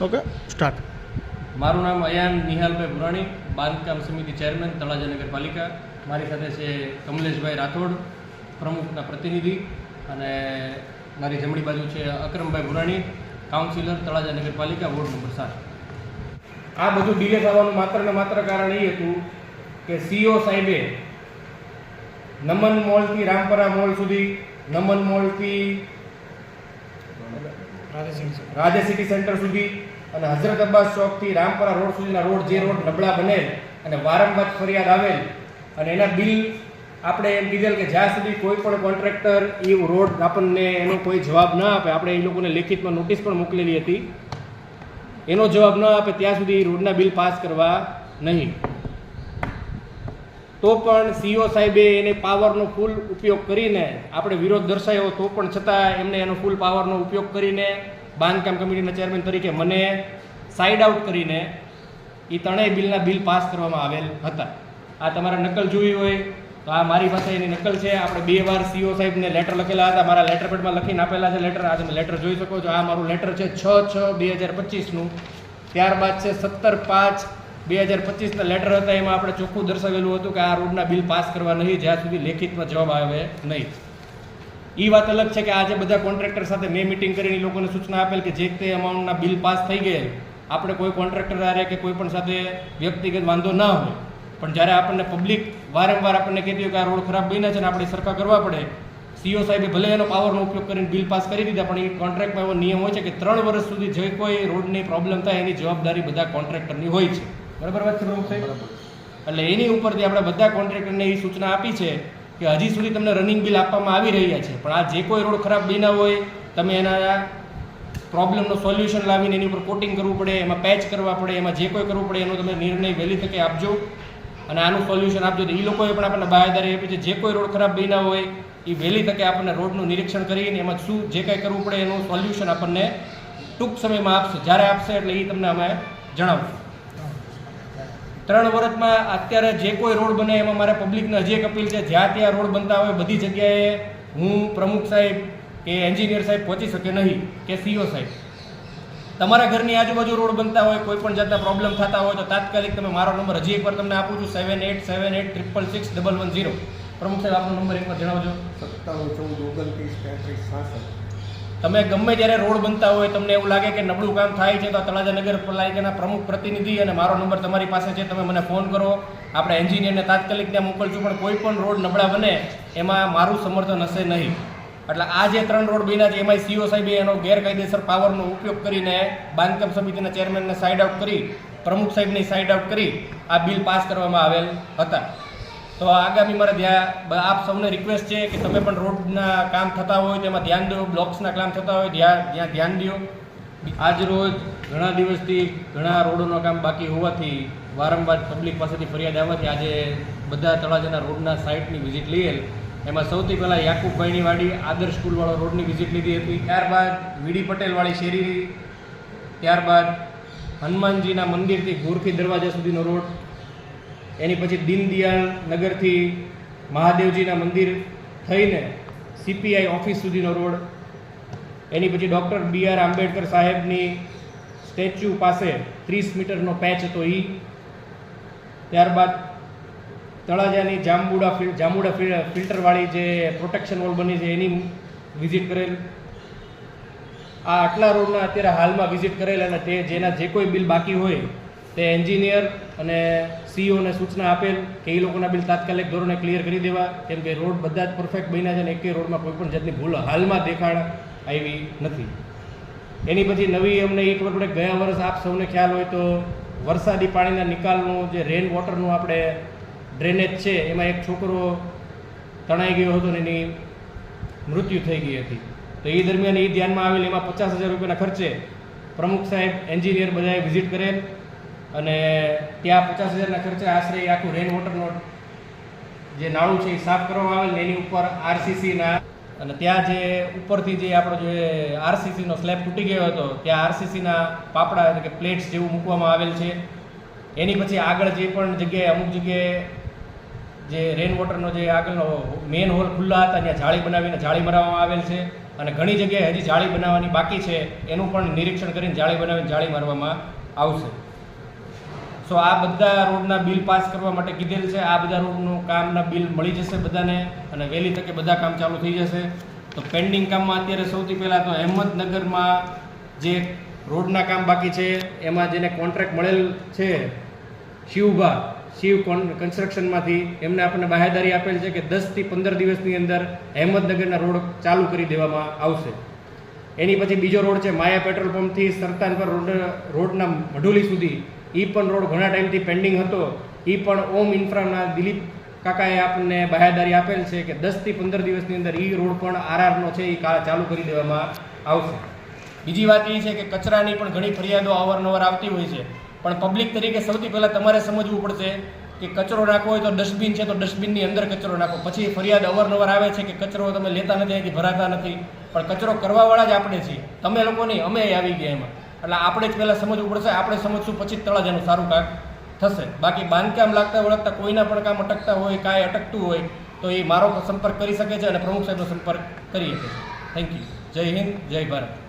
Okay. Start. મારું નામ અયાન નિહાલભાઈ પુરાણી બાંધકામ સમિતિ ચેરમેન તળાજા નગરપાલિકા. મારી સાથે છે કમલેશભાઈ રાઠોડ પ્રમુખના પ્રતિનિધિ. અને મારી જમણી બાજુ છે અક્રમભાઈ ભુરાણી કાઉન્સિલર તળાજા નગરપાલિકા વોર્ડ નંબર સાત. આ બધું ડીલે થવાનું માત્ર ને માત્ર કારણ એ હતું કે સીઓ સાહેબે નમન મોલથી રામપરા મોલ સુધી નમન મોલથી રાધે સિટી સેન્ટર સુધી અને હઝરત અબ્બાસ ચોકથી રામપરા રોડ સુધીના રોડ, જે રોડ નબળા બનેલ અને વારંવાર ફરિયાદ આવેલ અને એના બિલ આપણે એમ કીધેલ કે જ્યાં સુધી કોઈ પણ કોન્ટ્રાક્ટર એ રોડ આપણને એનો કોઈ જવાબ ના આપે, આપણે એ લોકોને લેખિતમાં નોટિસ પણ મોકલેલી હતી. એનો જવાબ ન આપે ત્યાં સુધી રોડના બિલ પાસ કરવા નહીં. તો પણ સીઓ સાહેબે એને પાવરનો ફૂલ ઉપયોગ કરીને, આપણે વિરોધ દર્શાવ્યો તો પણ છતાં એમને એનો ફૂલ પાવરનો ઉપયોગ કરીને બાંધકામ કમિટીના ચેરમેન તરીકે મને સાઇડ આઉટ કરીને એ ત્રણેય બિલના બિલ પાસ કરવામાં આવેલ હતા. આ તમારે નકલ જોઈ હોય તો આ મારી પાસે એની નકલ છે. આપણે બે વાર સીઓ સાહેબને લેટર લખેલા હતા. મારા લેટર પેડમાં લખીને આપેલા છે લેટર આ તમે લેટર જોઈ શકો છો. આ મારું લેટર છે છ છ બે હજાર પચીસનું. ત્યારબાદ છે સત્તર પાંચ બે હજાર પચીસના લેટર હતા. એમાં આપણે ચોખ્ખું દર્શાવેલું હતું કે આ રોડના બિલ પાસ કરવા નહીં. જ્યાં સુધી લેખિતમાં જવાબ આવે નહીં. એ વાત અલગ છે કે આજે બધા કોન્ટ્રાક્ટર સાથે મેં મિટિંગ કરીને લોકોને સૂચના આપેલ કે જે તે અમાઉન્ટના બિલ પાસ થઈ ગયેલ આપણે કોઈ કોન્ટ્રાક્ટર આરે કે કોઈ પણ સાથે વ્યક્તિગત વાંધો ના હોય. પણ જ્યારે આપણને પબ્લિક વારંવાર આપણને કહેતી હોય કે આ રોડ ખરાબ બન્યા છે ને આપણે સરખા કરવા પડે સીઓ સાહેબે ભલે એનો પાવરનો ઉપયોગ કરીને બિલ પાસ કરી દીધા પણ એ કોન્ટ્રાક્ટમાં એવો નિયમ હોય છે કે ત્રણ વર્ષ સુધી જે કોઈ રોડની પ્રોબ્લેમ થાય એની જવાબદારી બધા કોન્ટ્રાક્ટરની હોય છે. બરાબર વાત છે એટલે એની ઉપરથી આપણે બધા કોન્ટ્રાક્ટરને એ સૂચના આપી છે કે હજી સુધી તમને રનિંગ બિલ આપવામાં આવી રહ્યા છે. પણ આ જે કોઈ રોડ ખરાબ બન્યા હોય, તમે એના પ્રોબ્લેમનું સોલ્યુશન લાવીને એની ઉપર કોટિંગ કરવું પડે, એમાં પેચ કરવા પડે, એમાં જે કોઈ કરવું પડે, એનો તમે નિર્ણય વહેલી તકે આપજો. અને આનું સોલ્યુશન આપજો. તો એ લોકોએ પણ આપણને બાહેદારી આપી છે. જે કોઈ રોડ ખરાબ બન્યા હોય એ વહેલી તકે આપણને રોડનું નિરીક્ષણ કરીને એમાં શું જે કાંઈ કરવું પડે, એનું સોલ્યુશન આપણને ટૂંક સમયમાં આપશે. જ્યારે આપશે એટલે એ તમને અમે જણાવશું. ત્રણ વર્ષમાં અત્યારે જે કોઈ રોડ બને એમાં મારે પબ્લિકને હજી એક અપીલ છે, જ્યાં ત્યાં રોડ બનતા હોય બધી જગ્યાએ હું પ્રમુખ સાહેબ કે એન્જિનિયર સાહેબ પહોંચી શકે નહીં કે સીઓ સાહેબ. તમારા ઘરની આજુબાજુ રોડ બનતા હોય, કોઈ પણ જાતના પ્રોબ્લેમ થતા હોય તો તાત્કાલિક તમે મારો નંબર હજી એકવાર તમને આપું છું seven eight seven eight triple six double one zero પ્રમુખ સાહેબ, આપનો નંબર એકવાર જણાવજો. સત્તાવન ચૌદ, ઓગણત્રીસ તેત્રીસ છાસઠ. તમે ગમે ત્યારે રોડ બનતા હોય, તમને એવું લાગે કે નબળું કામ થાય છે, તો તળાજા નગરપાલિકાના પ્રમુખ પ્રતિનિધિ અને મારો નંબર તમારી પાસે છે, તમે મને ફોન કરો. આપણે એન્જિનિયરને તાત્કાલિક ત્યાં મોકલશું, પણ કોઈ પણ રોડ નબળા બને, એમાં મારું સમર્થન હશે નહીં. એટલે આ જે ત્રણ રોડ બન્યા છે એમાં સીઓ સાહેબે એનો ગેરકાયદેસર પાવરનો ઉપયોગ કરીને બાંધકામ સમિતિના ચેરમેનને સાઇડ આઉટ કરી, પ્રમુખ સાહેબની સાઇડ આઉટ કરી, આ બિલ પાસ કરવામાં આવેલ હતા. તો આગામી મારે ધ્યાન આપ સૌને રિક્વેસ્ટ છે કે તમે પણ રોડના કામ થતા હોય, તેમાં ધ્યાન દો, બ્લોક્સના કામ થતા હોય ત્યાં ત્યાં ધ્યાન દો. આજ રોજ ઘણા દિવસથી ઘણા રોડોનું કામ બાકી હોવાથી વારંવાર પબ્લિક પાસેથી ફરિયાદ આવવાથી આજે બધા તળાજાના રોડના સાઇટની વિઝિટ લઈએલ એમાં સૌથી પહેલાં યાકુબભાઈની વાડી આદર્શ સ્કૂલવાળો રોડની વિઝિટ લીધી હતી. ત્યારબાદ વીડી પટેલવાળી શેરી, ત્યારબાદ હનુમાનજીના મંદિરથી ગોરખી દરવાજા સુધીનો રોડ એની પછી દીનદયાળ નગરથી મહાદેવજીના મંદિર થઈને સીપીઆઈ ઓફિસ સુધીનો રોડ. એની પછી ડૉક્ટર બી આર આંબેડકર સાહેબની સ્ટેચ્યુ પાસે ત્રીસ મીટરનો પેચ હતો એ ત્યારબાદ તળાજાની જાંબુડા ફિલ જાંબુડા ફિલ- ફિલ્ટરવાળી જે પ્રોટેક્શન વોલ બની છે એની વિઝિટ કરેલ. આ આટલા રોડના અત્યારે હાલમાં વિઝિટ કરેલ અને તે જેના જે કોઈ બિલ બાકી હોય તે એન્જિનિયર અને સીઓને સૂચના આપેલ કે એ લોકોના બિલ તાત્કાલિક ધોરણે ક્લિયર કરી દેવા, કેમ કે રોડ બધા જ પરફેક્ટ બન્યા છે અને એકે રોડમાં કોઈ પણ જાતની ભૂલ હાલમાં દેખાડ આવી નથી. એની પછી નવી અમને એ ખબર પડે ગયા વર્ષ આપ સૌને ખ્યાલ હોય તો વરસાદી પાણીના નિકાલનું જે રેન વોટરનું આપણે ડ્રેનેજ છે, એમાં એક છોકરો તણાઈ ગયો હતો ને એની મૃત્યુ થઈ ગઈ હતી. તો એ દરમિયાન એ ધ્યાનમાં આવેલ એમાં પચાસ હજાર રૂપિયાના ખર્ચે પ્રમુખ સાહેબ, એન્જિનિયર બધાએ વિઝિટ કરેલ. અને ત્યાં પચાસ હજારના ખર્ચે આશરે આખું રેન વોટરનો જે નાણું છે એ સાફ કરવામાં આવેલ ને એની ઉપર આરસીસીના અને ત્યાં જે ઉપરથી જે આપણો જે આરસીસીનો સ્લેબ તૂટી ગયો હતો, ત્યાં આરસીસીના પાપડા એટલે કે પ્લેટ્સ જેવું મૂકવામાં આવેલ છે. એની પછી આગળ જે પણ જગ્યાએ અમુક જગ્યાએ જે રેન વોટરનો જે આગળનો મેન હોલ ખુલ્લા હતા, ત્યાં જાળી બનાવીને જાળી મરાવવામાં આવેલ છે અને ઘણી જગ્યાએ હજી જાળી બનાવવાની બાકી છે, એનું પણ નિરીક્ષણ કરીને જાળી બનાવીને જાળી મારવામાં આવશે. સો આ બધા રોડના બિલ પાસ કરવા માટે કીધેલ છે. આ બધા રોડનું કામના બિલ મળી જશે બધાને અને વહેલી તકે બધા કામ ચાલુ થઈ જશે. તો પેન્ડિંગ કામમાં અત્યારે સૌથી પહેલાં તો અહેમદનગરમાં જે રોડના કામ બાકી છે, એમાં જેને કોન્ટ્રાક્ટ મળેલ છે શિવભા શિવ કોન, કન્સ્ટ્રક્શનમાંથી, એમને આપણને બાહેદારી આપેલ છે કે દસથી પંદર દિવસની અંદર અહેમદનગરના રોડ ચાલુ કરી દેવામાં આવશે. એની પછી બીજો રોડ છે, માયા પેટ્રોલ પંપથી સરતાન પર રોડ, રોડના મઢુલી સુધી એ પણ રોડ ઘણા ટાઈમથી પેન્ડિંગ હતો. એ પણ ઓમ ઇન્ફ્રાના દિલીપ કાકાએ આપણને બાહેદારી આપેલ છે કે દસથી પંદર દિવસની અંદર એ રોડ પણ આરઆરનો છે એ ચાલુ કરી દેવામાં આવશે. બીજી વાત એ છે કે કચરાની પણ ઘણી ફરિયાદો અવારનવાર આવતી હોય છે. પણ પબ્લિક તરીકે સૌથી પહેલાં તમારે સમજવું પડશે કે કચરો નાખવો હોય તો ડસ્ટબિન છે તો ડસ્ટબિનની અંદર કચરો નાખો. પછી ફરિયાદ અવારનવાર આવે છે કે કચરો તમે લેતા નથી, અહીંથી ભરાતા નથી. પણ કચરો કરવાવાળા જ આપણે છીએ. તમે લોકો નહીં અમે આવી ગયા એમાં. એટલે આપણે જ પહેલાં સમજવું પડશે, આપણે સમજશું પછી તળાજાનું સારું કામ થશે. બાકી બાંધકામ લાગતા વળગતા કોઈના પણ કામ અટકતા હોય, કાંઈ અટકતું હોય, તો એ મારો સંપર્ક કરી શકે છે અને પ્રમુખ સાહેબનો સંપર્ક કરી શકે છે. થેન્ક યુ જય હિન્દ, જય ભારત.